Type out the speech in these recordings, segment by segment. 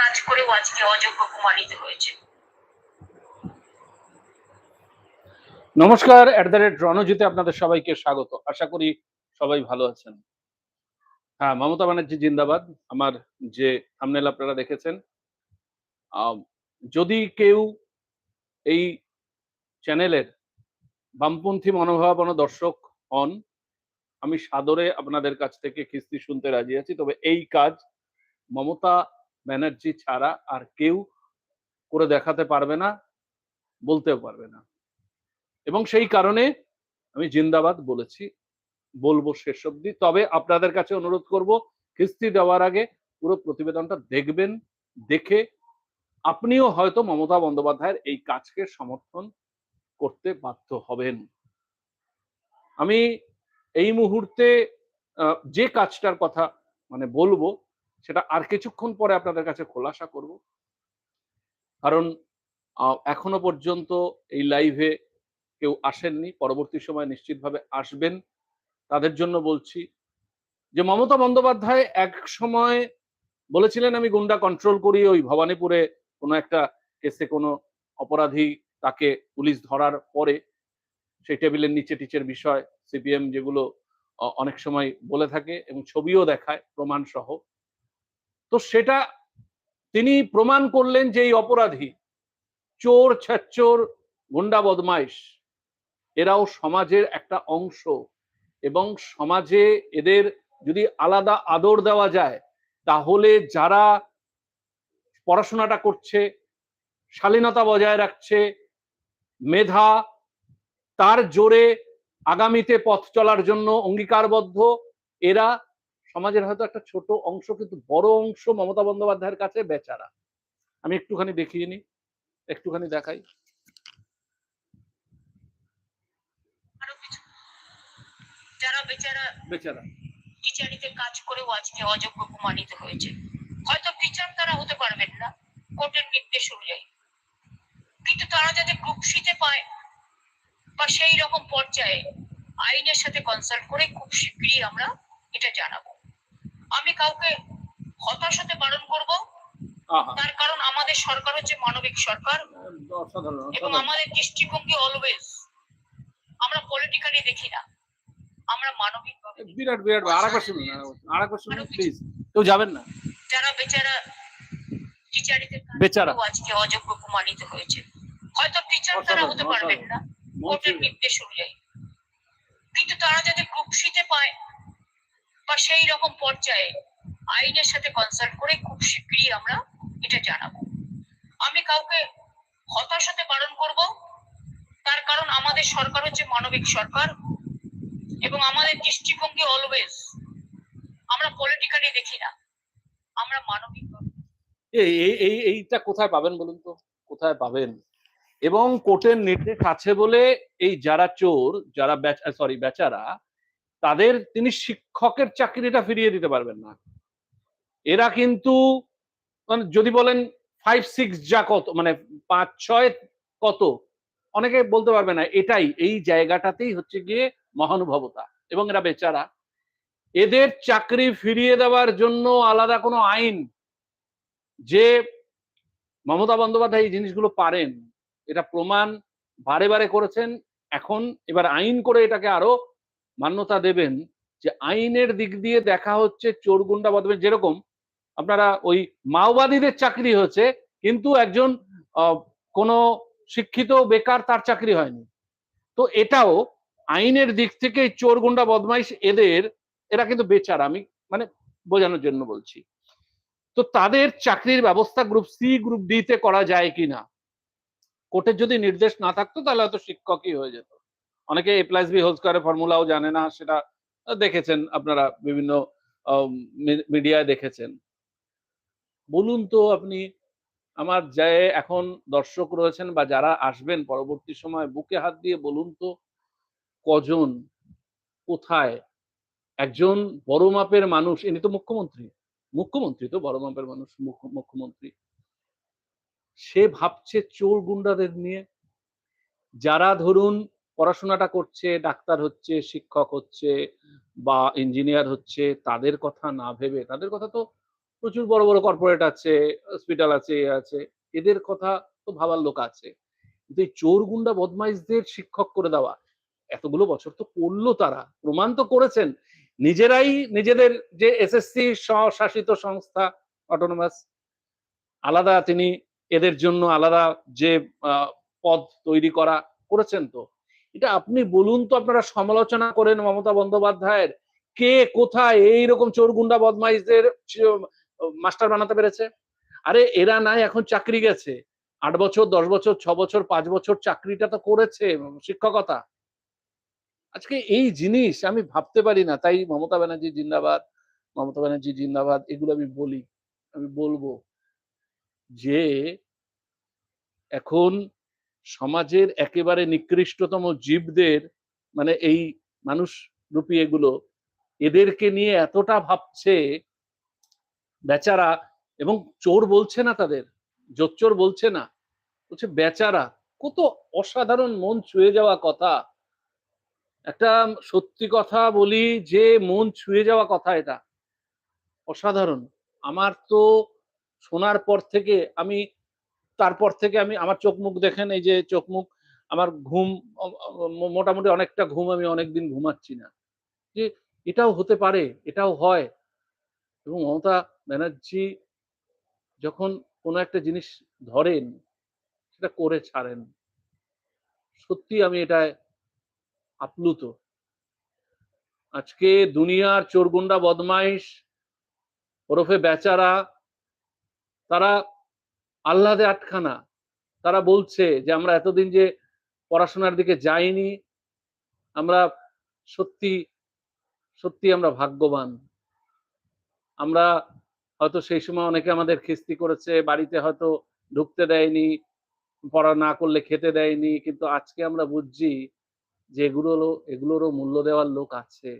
কাজ করেও আজকে অযোগ্য প্রমাণিত হয়েছে। নমস্কার অ্যাট দ্য রেট রণজিতে আপনাদের সবাইকে স্বাগত। আশা করি সবাই ভালো আছেন। হ্যাঁ মমতা ব্যানার্জি জিন্দাবাদ। আমার যে থামনেল আপনারা দেখেছেন যদি কেউ এই চ্যানেলের বামপন্থী মনোভাবাপন্ন দর্শক হন, আমি সাদরে আপনাদের কাছ থেকে কিস্তি শুনতে রাজি আছি। তবে এই কাজ মমতা ব্যানার্জি ছাড়া আর কেউ করে দেখাতে পারবে না, বলতেও পারবে না। এবং সেই কারণে আমি জিন্দাবাদ বলেছি, বলব শেষ অব্দি তবে আপনাদের কাছে অনুরোধ করব, কিস্তি দেওয়ার আগে পুরো প্রতিবেদনটা দেখবেন, দেখে আপনিও হয়তো মমতা বন্দ্যোপাধ্যায়ের এই কাজকে সমর্থন করতে বাধ্য হবেন। আমি এই মুহূর্তে যে কাজটার কথা মানে বলব সেটা আর কিছুক্ষণ পরে আপনাদের কাছে খোলাসা করব। কারণ এখনও পর্যন্ত এই লাইভে কেউ আসেননি। পরবর্তী সময় নিশ্চিতভাবে আসবেন। তাদের জন্য বলছি যে, মমতা বন্দ্যোপাধ্যায় এক সময় বলেছিলেন, আমি গুন্ডা কন্ট্রোল করি, ওই ভবানীপুরে কোনো একটা কেসে কোনো অপরাধী তাকে পুলিশ ধরার পরে সেই টেবিলের নিচে টিচের বিষয়, সিপিএম যেগুলো অনেক সময় বলে থাকে এবং ছবিও দেখায় প্রমাণ সহ সেটা তিনি প্রমাণ করলেন যে এই অপরাধী চোর ছাচ্চোর গুন্ডা, বদমাইশ, এরাও সমাজের একটা অংশ এবং সমাজে এদের যদি আলাদা আদর দেওয়া যায়, তাহলে যারা পড়াশোনাটা করছে, শালীনতা বজায় রাখছে, মেধা, তার জোরে আগামীতে পথ চলার জন্য অঙ্গীকারবদ্ধ, এরা সমাজের হয়তো একটা ছোট অংশ কিন্তু বড় অংশ মমতা বন্দ্যোপাধ্যায়ের কাছে বেচারা। আমি একটুখানি দেখিয়ে নিই একটুখানি দেখাই। যারা বেচারা বেচারা। টিচারিতে কাজ করেও আজকে অযোগ্য প্রমাণিত হয়েছে। হয়তো টিচার তারা হতে পারবেন না কোর্টের নির্দেশ অনুযায়ী। কিন্তু তারা যাতে গ্রুপ পায় বা সেই রকম পর্যায়ে আইনের সাথে কনসাল্ট করে খুব শীঘ্রই আমরা এটা জানাব। আমি কাউকে হতাশ হতে বারণ করব। তার কারণ আমাদের সরকার হচ্ছে মানবিক সরকার। এবং আমাদের দৃষ্টিভঙ্গি অলওয়েজ আমরা পলিটিক্যালি দেখি না। আমরা মানবিক বিরাট বিরাট শুনুন শুনুন প্লিজ কেউ যাবেন না? যারা বেচারা টিচারিতে বেচারা। আজকে অযোগ্য প্রমাণিত হয়েছে। হয়তো টিচার তারা হতে পারবেন না। কোর্টের নির্দেশ অনুযায়ী। কিন্তু তারা যাতে গ্রুপ সিতে পায় বা সেই রকম পর্যায়ে আইনের সাথে কনসাল্ট করে খুব শীঘ্রই আমরা এটা জানাব। আমি কাউকে হতাশ হতে বারণ করব, তার কারণ আমাদের সরকার হচ্ছে মানবিক সরকার এবং আমাদের দৃষ্টিভঙ্গি অলওয়েজ আমরা পলিটিক্যালি দেখি না, আমরা মানবিক এই এই- এই এইটা কোথায় পাবেন বলুন তো? কোথায় পাবেন? এবং কোর্টের নির্দেশ আছে বলে এই যারা চোর, যারা সরি বেচারা তাদের তিনি শিক্ষকের চাকরিটা ফিরিয়ে দিতে পারবেন না। এরা কিন্তু মানে যদি বলেন ফাইভ সিক্স যা কত মানে পাঁচ, ছয় কত, অনেকে বলতে পারবে না, এটাই, এই জায়গাটাতেই হচ্ছে গিয়ে মহানুভবতা এবং এরা বেচারা। এদের চাকরি ফিরিয়ে দেওয়ার জন্য আলাদা কোনো আইন যে মমতা বন্দ্যোপাধ্যায় এই জিনিসগুলো পারেন, এটা প্রমাণ বারে বারে করেছেন, এখন এবার আইন করে এটাকে আরও মান্যতা দেবেন যে আইনের দিক দিয়ে দেখা হচ্ছে চোর গুন্ডা বদমেশ যেরকম আপনারা ওই মাওবাদীদের চাকরি হয়েছে, কিন্তু একজন কোনো শিক্ষিত বেকার তার চাকরি হয়নি। তো এটাও আইনের দিক থেকে চোর গুন্ডা বদমাইশ এদের, এরা কিন্তু বেচার, আমি মানে বোঝানোর জন্য বলছি। তো তাদের চাকরির ব্যবস্থা গ্রুপ সি, গ্রুপ ডি তে করা যায় কিনা? কোর্টের যদি নির্দেশ না থাকতো তাহলে হয়তো শিক্ষকই হয়ে যেত। অনেকে এ প্লাস বি হোল স্কোয়ারের ফর্মুলাও জানে না, সেটা দেখেছেন আপনারা বিভিন্ন মিডিয়ায় দেখেছেন। বলুন তো আপনি, আমার যে এখন দর্শক রয়েছেন বা যারা আসবেন পরবর্তী সময়, বুকে হাত দিয়ে বলুন তো, কজন, কোথায়? একজন বড় মাপের মানুষ, ইনি তো মুখ্যমন্ত্রী মুখ্যমন্ত্রী তো বড় মাপের মানুষ, মুখ্য- মুখ্যমন্ত্রী। সে ভাবছে চোর গুন্ডাদের নিয়ে। যারা ধরুন পড়াশোনাটা করছে, ডাক্তার হচ্ছে, শিক্ষক হচ্ছে বা ইঞ্জিনিয়ার হচ্ছে, তাদের কথা না ভেবে, তাদের কথা তো প্রচুর বড় বড় কর্পোরেট আছে হসপিটাল আছে, এ আছে, এদের কথা তো ভাবার লোক আছে। কিন্তু এই চোর গুন্ডা বদমাইশদের শিক্ষক করে দেওয়া, এতগুলো বছর তো করল তারা, প্রমাণ তো করেছেন। নিজেরাই নিজেদের যে এসএসসি স্বশাসিত সংস্থা অটোনোমাস আলাদা তিনি, এদের জন্য আলাদা যে পদ তৈরি করা করেছেন তো। এটা আপনি বলুন তো আপনারা সমালোচনা করেন মমতা বন্দ্যোপাধ্যায়ের। কে কোথায় এইরকম চোর গুন্ডা বদমাইশদের মাস্টার বানাতে পেরেছে? আরে এরা নাই, এখন চাকরি গেছে। আট বছর, দশ বছর, ছ বছর, পাঁচ বছর চাকরিটা তো করেছে শিক্ষকতা। আজকে এই জিনিস আমি ভাবতে পারি না, তাই মমতা ব্যানার্জি জিন্দাবাদ, মমতা ব্যানার্জি জিন্দাবাদ, এগুলো আমি বলি, আমি বলব যে এখন সমাজের একেবারে নিকৃষ্টতম জীবদের মানে এই মানুষ রূপী এগুলো, এদেরকে নিয়ে এতটা ভাবছে বেচারা, এবং চোর বলছে না তাদের, জোচ্চোর বলছে না, বলছে বেচারা, কত অসাধারণ মন ছুঁয়ে যাওয়া কথা। একটা সত্যি কথা বলি, যে মন ছুঁয়ে যাওয়া কথা এটা। অসাধারণ। আমার তো শোনার পর থেকে আমি তারপর থেকে আমি আমার চোখ মুখ দেখেন, এই যে চোখ মুখ, আমার ঘুম মোটামুটি অনেকটা ঘুম আমি অনেকদিন ঘুমাচ্ছি না। যে এটাও হতে পারে, এটাও হয়। এবং মমতা ব্যানার্জি যখন কোনো একটা জিনিস ধরেন, সেটা করে ছাড়েন, সত্যি আমি এটায় আপ্লুত। আজকে দুনিয়ার চোরগুন্ডা বদমাইশ, ওরফে বেচারা, তারা আহ্লাদে আটখানা। তারা বলছে যে, আমরা এতদিন যে পড়াশোনার দিকে যাইনি, আমরা সত্যি সত্যি আমরা ভাগ্যবান। আমরা হয়তো সেই সময় অনেকে আমাদের খিস্তি করেছে, বাড়িতে হয়তো ঢুকতে দেয়নি, পড়া না করলে খেতে দেয়নি, কিন্তু আজকে আমরা বুঝছি যে এগুলো এগুলোরও মূল্য দেওয়ার লোক আছে।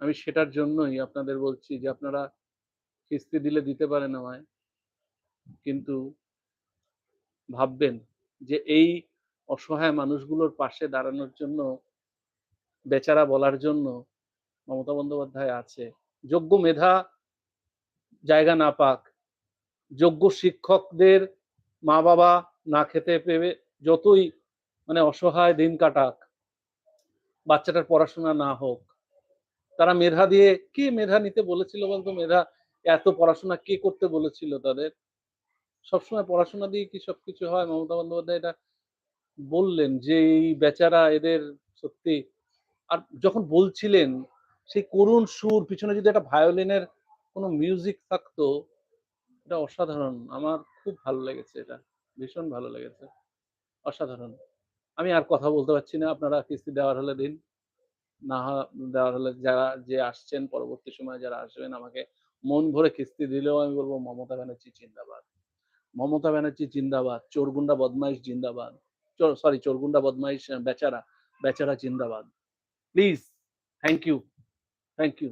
আমি সেটার জন্যই আপনাদের বলছি যে, আপনারা কিস্তি দিলে দিতে পারেন আমায়। কিন্তু ভাববেন যে এই অসহায় মানুষগুলোর পাশে দাঁড়ানোর জন্য, বেচারা বলার জন্য মমতা বন্দ্যোপাধ্যায় আছে। যোগ্য মেধা জায়গা না পাক, যোগ্য শিক্ষকদের মা বাবা না খেতে পেয়ে যতই মানে অসহায় দিন কাটাক, বাচ্চাটার পড়াশোনা না হোক, তারা মেধা দিয়ে, কে মেধা নিতে বলেছিল বলতো? মেধা, এত পড়াশোনা কে করতে বলেছিল তাদের? সবসময় পড়াশোনা দিয়ে কি সবকিছু হয়? মমতা বন্দ্যোপাধ্যায় এটা বললেন যে, এই বেচারা এদের সত্যি আর যখন বলছিলেন, সেই করুণ সুর, পিছনে যদি একটা ভায়োলিনের কোনো মিউজিক থাকতো, এটা অসাধারণ। আমার খুব ভালো লেগেছে এটা। ভীষণ ভালো লেগেছে। অসাধারণ। আমি আর কথা বলতে পারছি না। আপনারা কিস্তি দেওয়ার হলে দিন। না দেওয়ার হলে যারা, যে আসছেন, পরবর্তী সময়ে যারা আসবেন, আমাকে মন ভরে কিস্তি দিলেও আমি বলব মমতা ব্যানার্জি জিন্দাবাদ। মমতা ব্যানার্জি জিন্দাবাদ, চোরগুন্ডা বদমাইশ জিন্দাবাদ সরি চোরগুন্ডা বদমাইশ বেচারা বেচারা জিন্দাবাদ। Please thank you thank you